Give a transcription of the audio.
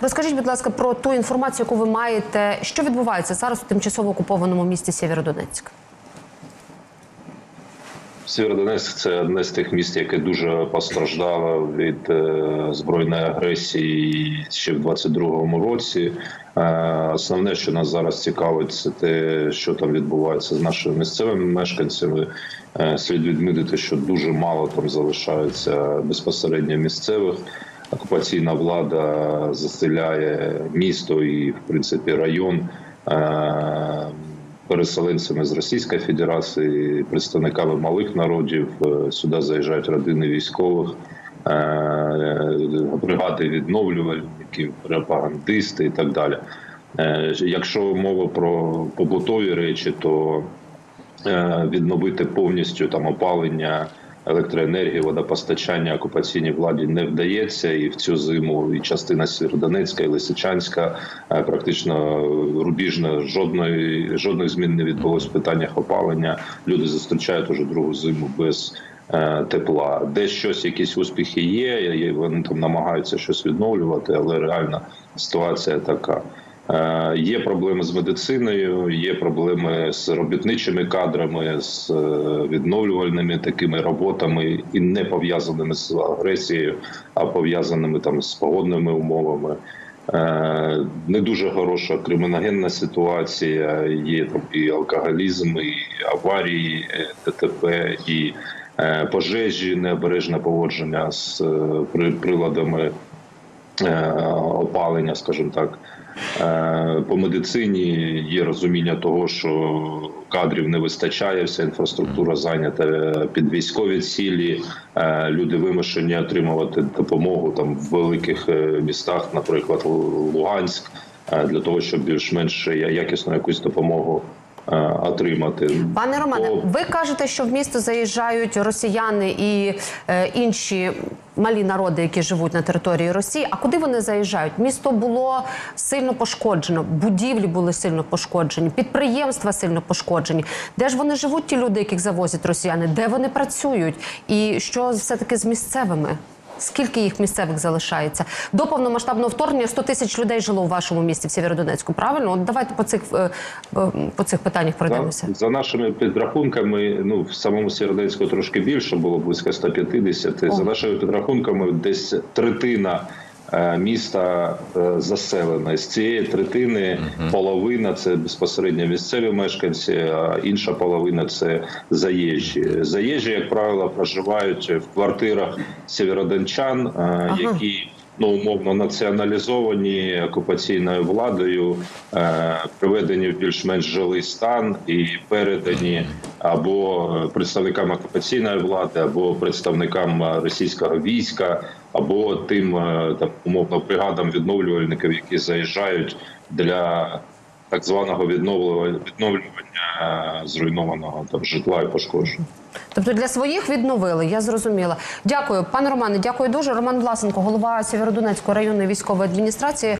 Розкажіть, будь ласка, про ту інформацію, яку ви маєте, що відбувається зараз у тимчасово окупованому місті Сєвєродонецьк. Сєвєродонецьк – це одне з тих міст, яке дуже постраждало від е, збройної агресії ще в 22-му році. Е, основне, що нас зараз цікавить, це те, що там відбувається з нашими місцевими мешканцями. Е, слід відмітити, що дуже мало там залишається безпосередньо місцевих. Окупаційна влада заселяє місто і, в принципі, район. Е, переселенцями з Російської Федерації, представниками малих народів. Е, Сюди заїжджають родини військових, е, бригади відновлювальників, пропагандисти і так далі. Якщо мова про побутові речі, то відновити повністю там опалення. Електроенергії, водопостачання окупаційній владі не вдається, і в цю зиму і частина Сєвєродонецька, і Лисичанська е, практично рубіжна жодної жодних змін не відбулось в питаннях опалення. Люди зустрічають уже другу зиму без е, тепла. Де щось, якісь успіхи є, вони там намагаються щось відновлювати, але реальна ситуація така. Е, Є проблеми з медициною, є проблеми з робітничими кадрами, з е, відновлювальними такими роботами і не пов'язаними з агресією, а пов'язаними там з погодними умовами. Е, Не дуже хороша криміногенна ситуація. Є там і алкоголізм, і аварії, ДТП, і пожежі, необережне поводження з приладами опалення, скажімо так. Е, По медицині є розуміння того, що кадрів не вистачає, вся інфраструктура зайнята е, під військові цілі. Е, Люди вимушені отримувати допомогу там в великих е, містах, наприклад, Луганськ, е, для того, щоб більш-менш я- якісну якусь допомогу е, отримати. Пане Романе, ви кажете, що в місто заїжджають росіяни і е, інші малі народи, які живуть на території Росії. А куди вони заїжджають? Місто було сильно пошкоджено, будівлі були сильно пошкоджені, підприємства сильно пошкоджені. Де ж вони живуть, ті люди, яких завозять росіяни? Де вони працюють? І що все таки з місцевими? Скільки їх місцевих залишається до повномасштабного вторгнення 100 тисяч людей жило у вашому місті в Сєвєродонецьку. Правильно? От давайте по цих е, по цих питаннях пройдемося. За, за нашими підрахунками, ну в самому Сєвєродонецьку трошки більше було близько 150. За нашими підрахунками, десь третина міста заселене. заселена. З цієї третини половина це безпосередньо місцеві мешканці, а інша половина це заїжджі. Заїжджі, як правило, проживають в квартирах сєвєродончан, е, які ну умовно націоналізовані окупаційною владою, е, приведені в більш-менш жилий стан і передані або представникам окупаційної влади, або представникам е, російського війська, або тим е, там умовно бригадам відновлювальників, які заїжджають для так званого відновлювання відновлювання е, зруйнованого там житла і пошкоджень. Тобто для своїх відновили, я зрозуміла. Дякую, пане Романе. Дякую дуже. Роман Власенко, голова Сєвєродонецької районної військової адміністрації.